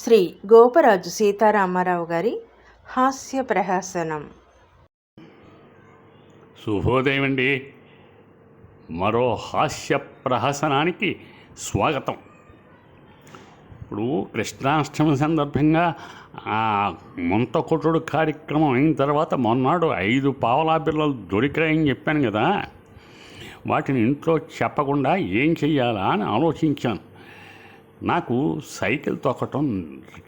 శ్రీ గోపరాజు సీతారామారావు గారి హాస్య ప్రహసనం. శుభోదయం అండి మరో హాస్య ప్రహసనానికి స్వాగతం. ఇప్పుడు కృష్ణాష్టమి సందర్భంగా ఆ ముంతకుటుడు కార్యక్రమం అయిన తర్వాత మొన్నాడు ఐదు పావలా పిల్లలు దొరికాయని చెప్పాను కదా వాటిని ఇంట్లో చెప్పకుండా ఏం చెయ్యాలా అని ఆలోచించాను. నాకు సైకిల్ తొక్కటం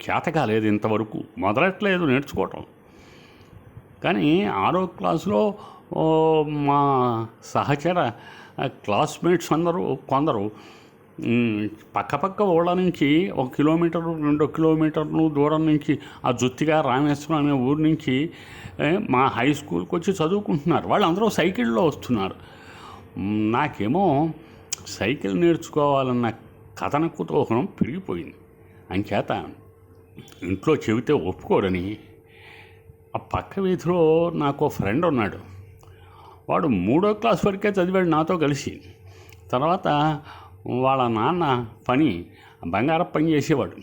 చేత కాలేదు ఇంతవరకు. మొదలట్లేదు నేర్చుకోవటం. కానీ ఆరో క్లాసులో మా సహచర క్లాస్మేట్స్ అందరూ కొందరు పక్కపక్క ఊళ్ళ నుంచి ఒక కిలోమీటర్ రెండు కిలోమీటర్లు దూరం నుంచి ఆ జుత్తిగా రామేశ్వరం అనే ఊరు నుంచి మా హై స్కూల్కి వచ్చి చదువుకుంటున్నారు. వాళ్ళందరూ సైకిల్లో వస్తున్నారు. నాకేమో సైకిల్ నేర్చుకోవాలన్న కథన కుతూహలం పెరిగిపోయింది. అంచేత ఇంట్లో చెబితే ఒప్పుకోరని ఆ పక్క వీధిలో నాకు ఫ్రెండ్ ఉన్నాడు. వాడు మూడో క్లాస్ వరకే చదివాడు నాతో కలిసి. తర్వాత వాళ్ళ నాన్న పని బంగారప్పని చేసేవాడు.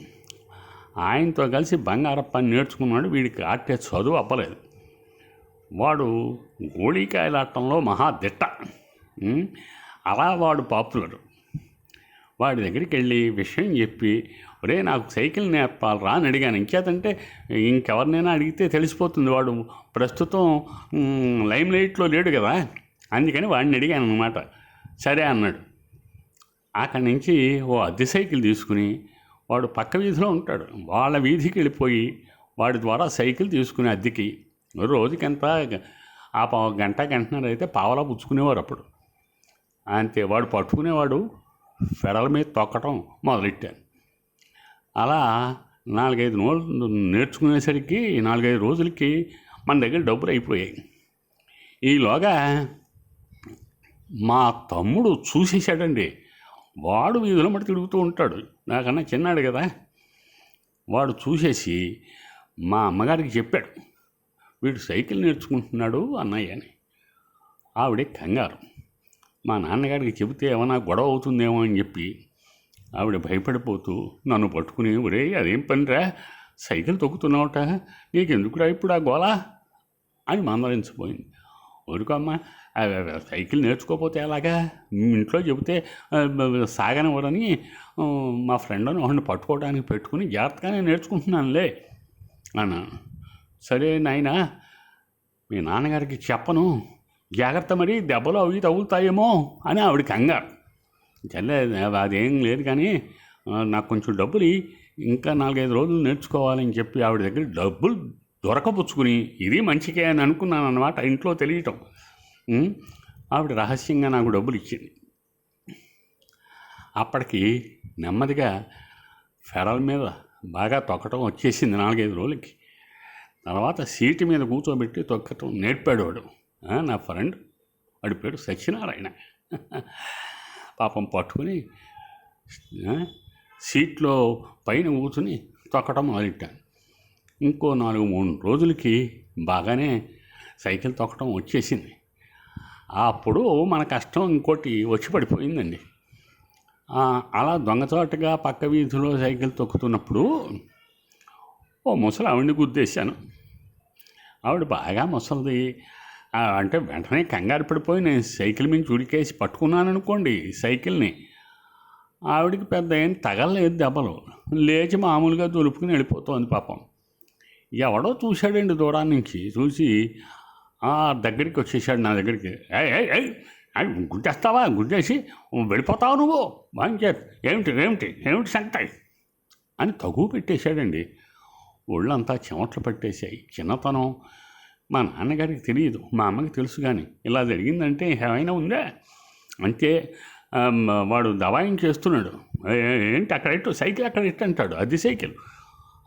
ఆయనతో కలిసి బంగారప్పని నేర్చుకున్నాడు. వీడికి ఆటే చదువు అవ్వలేదు వాడు గోళీకాయలాటంలో మహా దిట్ట. అలా వాడు పాపులర్. వాడి దగ్గరికి వెళ్ళి విషయం చెప్పి ఒరే నాకు సైకిల్ నేర్పాలరా అని అడిగాను. ఇంకేతంటే ఇంకెవరినైనా అడిగితే తెలిసిపోతుంది వాడు. ప్రస్తుతం లైమ్ లైట్లో లేడు కదా. అందుకని వాడిని అడిగాను అనమాట సరే అన్నాడు. అక్కడి నుంచి ఓ అద్దె సైకిల్ తీసుకుని వాడు పక్క వీధిలో ఉంటాడు. వాళ్ళ వీధికి వెళ్ళిపోయి వాడి ద్వారా సైకిల్ తీసుకుని అద్దెకి. రోజుకెంత ఆ గంట గంటన్నర అయితే పావలా పుచ్చుకునేవారు అప్పుడు. అంతే వాడు పట్టుకునేవాడు. పెడల మీద తొక్కటం మొదలెట్టాను. అలా నాలుగైదు రోజులు నేర్చుకునేసరికి నాలుగైదు రోజులకి మన దగ్గర డబ్బులు అయిపోయాయి. ఈలోగా మా తమ్ముడు చూసేసాడండి వాడు వీధిలో మట్టి తిరుగుతూ ఉంటాడు. నాకన్నా చిన్నాడు కదా. వాడు చూసేసి మా అమ్మగారికి చెప్పాడు. వీడు సైకిల్ నేర్చుకుంటున్నాడు అన్నయ్య అని. ఆవిడే కంగారు. మా నాన్నగారికి చెబితే ఏమైనా గొడవ అవుతుందేమో అని చెప్పి ఆవిడ భయపడిపోతూ నన్ను పట్టుకుని ఒరే అదేం పనిరా? సైకిల్ తొక్కుతున్నావుట? నీకెందుకురా ఇప్పుడు ఆ గోలా అని మందలించిపోయింది. ఊరుకోమ్మా సైకిల్ నేర్చుకోపోతే ఎలాగా? ఇంట్లో చెబితే సాగనివ్వడని మా ఫ్రెండ్ వాడిని పట్టుకోవడానికి పెట్టుకుని జాగ్రత్తగానే నేర్చుకుంటున్నానులే అన్నాను సరే నాయనా మీ నాన్నగారికి చెప్పను. జాగ్రత్త మరి దెబ్బలు అవి తగులుతాయేమో అని ఆవిడ కంగారు. చల్లే అదేం లేదు కానీ నాకు కొంచెం డబ్బులు ఇంకా నాలుగైదు రోజులు నేర్చుకోవాలని చెప్పి ఆవిడ దగ్గర డబ్బులు దొరకపుచ్చుకుని ఇది మంచికే అని అనుకున్నాను అనమాట ఇంట్లో తెలియటం. ఆవిడ రహస్యంగా నాకు డబ్బులు ఇచ్చింది. అప్పటికి నెమ్మదిగా ఫెడల్ మీద బాగా తొక్కటం వచ్చేసింది నాలుగైదు రోజులకి. తర్వాత సీటు మీద కూర్చోబెట్టి తొక్కటం నేర్పాడు వాడు నా ఫ్రెండ్ వాడి పేరు సత్యనారాయణ. పాపం పట్టుకుని సీట్లో పైన కూర్చుని తొక్కటం మొదలెట్టాను. ఇంకో నాలుగు మూడు రోజులకి బాగానే సైకిల్ తొక్కటం వచ్చేసింది. అప్పుడు మన కష్టం ఇంకోటి వచ్చి పడిపోయిందండి. అలా దొంగచోటగా పక్క వీధిలో సైకిల్ తొక్కుతున్నప్పుడు ఓ ముసలి ఆవిడని గుద్దేశాను. ఆవిడ బాగా ముసలిది. అంటే వెంటనే కంగారు పడిపోయి నేను సైకిల్ మీద చుడికేసి పట్టుకున్నాను అనుకోండి సైకిల్ని. ఆవిడకి పెద్ద ఏం తగలలేదు దెబ్బలు. లేచి మామూలుగా దులుపుకుని వెళ్ళిపోతోంది పాపం. ఎవడో చూశాడండి దూరాన్ని నుంచి. చూసి దగ్గరికి వచ్చేసాడు నా దగ్గరికి. "ఏయ్, గుడ్డేస్తావా గుడ్డేసి వెళ్ళిపోతావు నువ్వు. బాగా ఏమిటి ఏమిటి ఏమిటి సంగతి? అని తగు పెట్టేశాడండి. ఒళ్ళంతా చెమట్లు పట్టేశాయి. చిన్నతనం. మా నాన్నగారికి తెలియదు మా అమ్మకి తెలుసు కానీ ఇలా జరిగిందంటే ఏమైనా ఉందా? అంతే వాడు దవాయం చేస్తున్నాడు. ఏంటి అక్కడ ఇట్టు సైకిల్ అక్కడ ఇట్టు అంటాడు. అది సైకిల్.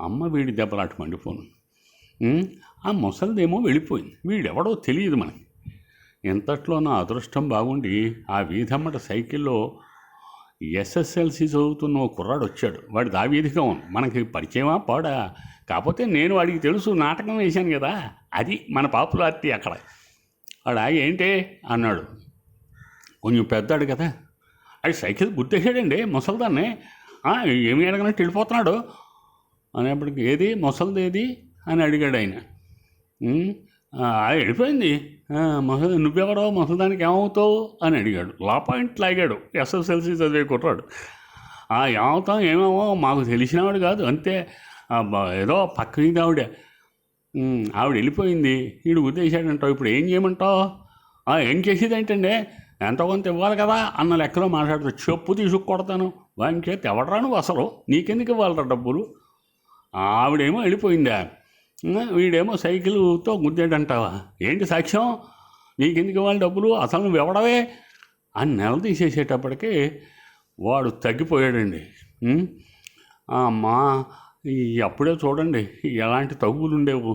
అమ్మ వీడి దెబ్బలాట మండిపోను. ఆ ముసలిదేమో వెళ్ళిపోయింది. వీడెవడో తెలియదు మనకి. ఇంతట్లో నా అదృష్టం బాగుండి ఆ వీధమ్మట సైకిల్లో ఎస్ఎస్ఎల్సి చదువుతున్న ఓ కుర్రాడు వచ్చాడు వాడు దా వీధిగా ఉంది. మనకి పరిచయమా? పాడా? కాకపోతే నేను వాడికి తెలుసు నాటకం వేశాను కదా. అది మన పాపులారిటీ అక్కడ. వాడు ఆగి ఏంటి? అన్నాడు. కొంచెం పెద్దాడు కదా. అది సైకిల్ గుర్తేసాడండి ముసలిదాన్ని. ఏమి అడగనట్టు వెళ్ళిపోతున్నాడు. అనేప్పటికి ఏది ముసలిది ఏది? అని అడిగాడు ఆయన. అది వెళ్ళిపోయింది. ఆ, ముసలి నువ్వెవరో ముసలిదానికి ఏమవుతావు? అని అడిగాడు. లా పాయింట్ లాగాడు ఎస్ఎస్ఎల్సి చదివే కుట్రాడు ఆ ఏమవుతాం ఏమేమో మాకు తెలిసినవాడు కాదు అంతే. ఏదో పక్కకి ఆవిడ. ఆవిడ వెళ్ళిపోయింది. వీడు ఉద్దేశాడంటావు ఇప్పుడు ఏం చేయమంటావు? ఏం చేసేది ఏంటండి? ఎంత కొంత ఇవ్వాలి కదా అన్న లెక్కలో మాట్లాడుతూ చెప్పు తీసుకొడతాను వాని చేతి ఎవడరా నువ్వు అసలు? నీకెందుకు ఇవ్వాలరా డబ్బులు? ఆవిడేమో వెళ్ళిపోయిందా? వీడేమో సైకిల్తో గుద్దాడంటావా? ఏంటి సాక్ష్యం? నీకెందుకు ఇవ్వాలి డబ్బులు? అసలు నువ్వు ఎవడవే? అని నెల తీసేసేటప్పటికి వాడు తగ్గిపోయాడండి. అమ్మా ఈ అప్పుడే చూడండి ఎలాంటి తగ్గులు ఉండేవు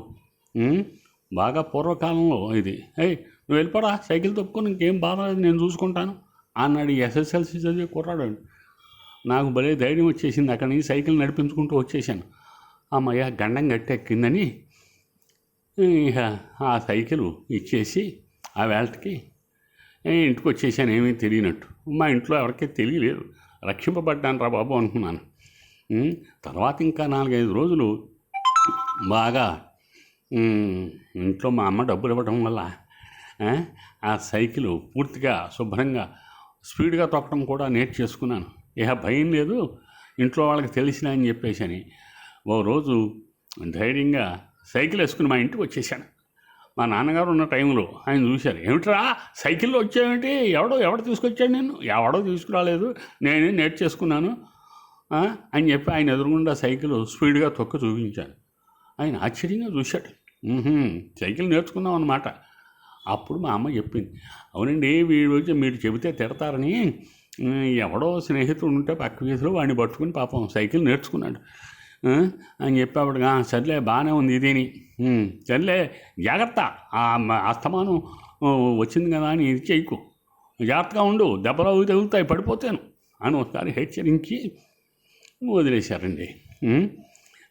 బాగా పూర్వకాలంలో ఇది. ఏయ్ నువ్వు వెళ్ళిపోరా సైకిల్ తప్పుకొని ఇంకేం బాధలేదు నేను చూసుకుంటాను అన్నాడు ఈ ఎస్ఎస్ఎల్సి చదివి కుర్రాడు నాకు భలే ధైర్యం వచ్చేసింది అక్కడి నుంచి సైకిల్ నడిపించుకుంటూ వచ్చేసాను అమ్మయ్య గండం గట్టెక్కిందని ఇక ఆ సైకిల్ ఇచ్చేసి ఆ వేళకి ఇంటికి వచ్చేసాను ఏమీ తెలియనట్టు. మా ఇంట్లో ఎవరికీ తెలియలేదు. రక్షింపబడ్డాను రా బాబు అనుకున్నాను. తర్వాత ఇంకా నాలుగైదు రోజులు బాగా ఇంట్లో మా అమ్మ డబ్బులు ఇవ్వడం వల్ల ఆ, సైకిల్ పూర్తిగా శుభ్రంగా స్పీడ్గా తొక్కడం కూడా నేర్చేసుకున్నాను ఇక భయం లేదు ఇంట్లో వాళ్ళకి తెలిసిన అని చెప్పేసి అని ఓ రోజు ధైర్యంగా సైకిల్ వేసుకుని మా ఇంటికి వచ్చేసాను. మా నాన్నగారు ఉన్న టైంలో ఆయన చూశారు. ఏమిట్రా సైకిల్లో వచ్చావేంటి? ఎవడో ఎవడో తీసుకొచ్చాడు నేను ఎవడో తీసుకురాలేదు నేనే నేర్చేసుకున్నాను. అని చెప్పి ఆయన ఎదురుగుండా సైకిల్ స్పీడ్గా తొక్క చూపించాను ఆయన ఆశ్చర్యంగా చూశాడు. సైకిల్ నేర్చుకున్నాం అనమాట అప్పుడు మా అమ్మ చెప్పింది అవునండి వీడు వచ్చి మీరు చెబితే తిడతారని ఎవడో స్నేహితుడు ఉంటే పక్క వీధిలో వాడిని పట్టుకుని పాపం సైకిల్ నేర్చుకున్నాడు. ఆ, అని చెప్పేవాడుగా సర్లే బాగానే ఉంది ఇదేని. సర్లే జాగ్రత్త ఆ అస్తమానం వచ్చింది కదా అని ఇది చేయకు. జాగ్రత్తగా ఉండు దెబ్బలు తగులుతాయి పడిపోతాను. అని ఒకసారి హెచ్చరించి వదిలేశారండి.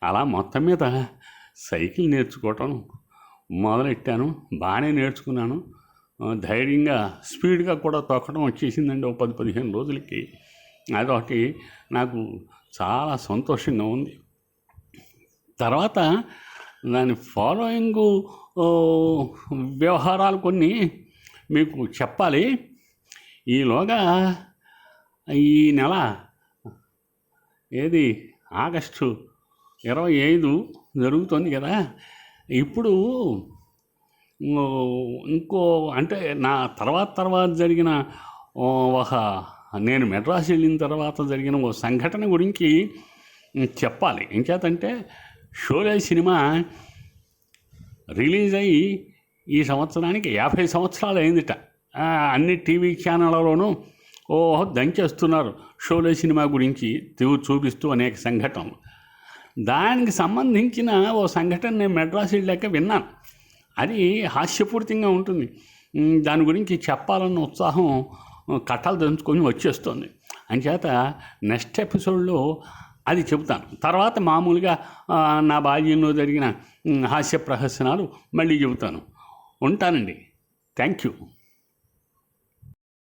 అలా మొత్తం మీద సైకిల్ నేర్చుకోవటం మొదలెట్టాను. బాగానే నేర్చుకున్నాను. ధైర్యంగా స్పీడ్గా కూడా తొక్కడం వచ్చేసిందండి ఒక పది పదిహేను రోజులకి. అదొకటి నాకు చాలా సంతోషంగా ఉంది. తర్వాత దాని ఫాలోయింగ్ వ్యవహారాలు కొన్ని మీకు చెప్పాలి. ఈలోగా ఈ నెల ఏది? ఆగస్టు ఇరవై ఐదు జరుగుతుంది కదా. ఇప్పుడు ఇంకో అంటే నా తర్వాత తర్వాత జరిగిన ఒక నేను మెడ్రాస్ వెళ్ళిన తర్వాత జరిగిన ఓ సంఘటన గురించి చెప్పాలి. ఇంకేతంటే షోలే సినిమా రిలీజ్ అయ్యి ఈ సంవత్సరానికి యాభై సంవత్సరాలు అయిందిట. అన్ని టీవీ ఛానళ్ళలోనూ ఓ దంచేస్తున్నారు. షోలే సినిమా గురించి తూ- చూపిస్తూ అనేక సంఘటనలు. దానికి సంబంధించిన ఓ సంఘటన నేను మెడ్రాస్ వెళ్ళాక విన్నాను. అది హాస్యపూరితంగా ఉంటుంది. దాని గురించి చెప్పాలన్న ఉత్సాహం కట్టాలు కట్టలు దంచుకొని వచ్చేస్తుంది. అంచేత నెక్స్ట్ ఎపిసోడ్లో అది చెబుతాను. తర్వాత మామూలుగా నా బాల్యంలో జరిగిన హాస్య ప్రహసనాలు మళ్ళీ చెబుతాను. ఉంటానండి. Thank you